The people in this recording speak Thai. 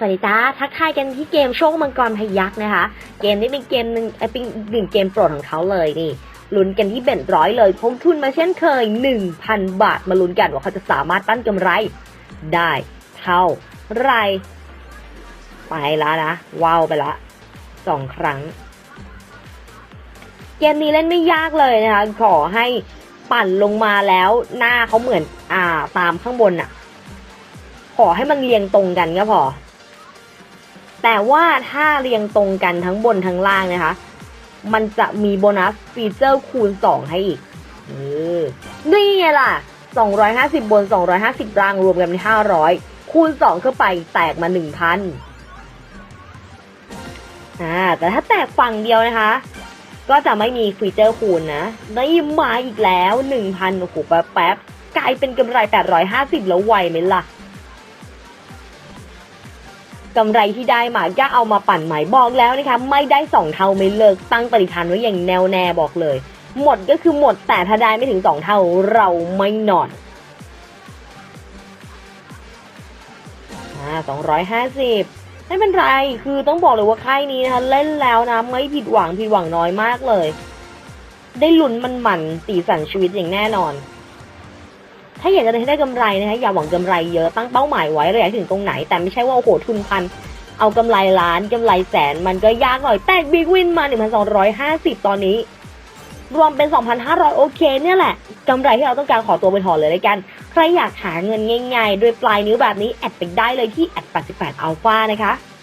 สวัสดีจ้าทักทายกันที่เกมโชคมังกรพยักษ์นะคะ เกมนี้เป็นเกมหนึ่งเอ่อเป็นหนึ่งเกมโปรดของเขาเลยนี่ลุ้นกันที่เบ็ดร้อยเลยพงทุนมาเช่นเคย 1,000 บาทมาลุ้นกันว่าเขาจะสามารถปั้นกำไรได้เท่าไร ไปแล้วนะ ว้าวไปละสองครั้ง เกมนี้เล่นไม่ยากเลยนะคะ ขอให้ปั่นลงมาแล้วหน้าเขาเหมือนอ่าตามข้างบนน่ะขอให้มันเรียงตรงกันก็พอ แต่ว่าถ้าเรียงตรงกันทั้งบนทั้งล่างนะคะ มันจะมีโบนัสฟีเจอร์คูณ 2 ให้อีกเออนี่ไงล่ะ 250 บน 250 ล่างรวมกันเป็น 500 คูณ 2 เข้าไปแตกมา 1,000อ่าแต่ถ้าแตกฝั่งเดียวนะคะ ก็จะไม่มีฟีเจอร์คูณนะได้มาอีกแล้ว 1,000โอ้โหแป๊บๆกลายเป็นกำไร 850 แล้วไวไหมล่ะ กำไรที่ได้มาก็เอามาปั่นใหม่บอกแล้วนะคะไม่ได้สองเท่าไม่เลิกตั้งปฏิฐานไว้อย่างแนวแน่บอกเลย หมดก็คือหมดแต่ถ้าได้ไม่ถึงสองเท่าเราไม่นอนสองร้อยห้าสิบไม่เป็นไร คือต้องบอกเลยว่าค่ายนี้นะคะเล่นแล้วนะ ไม่ผิดหวังผิดหวังน้อยมากเลย ได้ลุ้นมันมันๆสีสันชีวิตอย่างแน่นอน ถ้าอยากจะได้กำไรนะคะอย่าหวังกำไรเยอะตั้งเป้าหมายไว้ระยะถึงตรงไหน แต่ไม่ใช่ว่าโอ้โหทุนพันเอากำไรล้านกำไรแสน มันก็ยากหน่อยแต่บิ๊กวินมา 1,250 ตอนนี้ รวมเป็น 2,500 โอเค เนี่ยแหละกำไรที่เราต้องการขอตัวไปถอนเลยแล้วกัน ใครอยากหาเงินง่ายๆโดยปลายนิ้วแบบนี้แอดไปได้เลยที่แอด88อัลฟานะคะ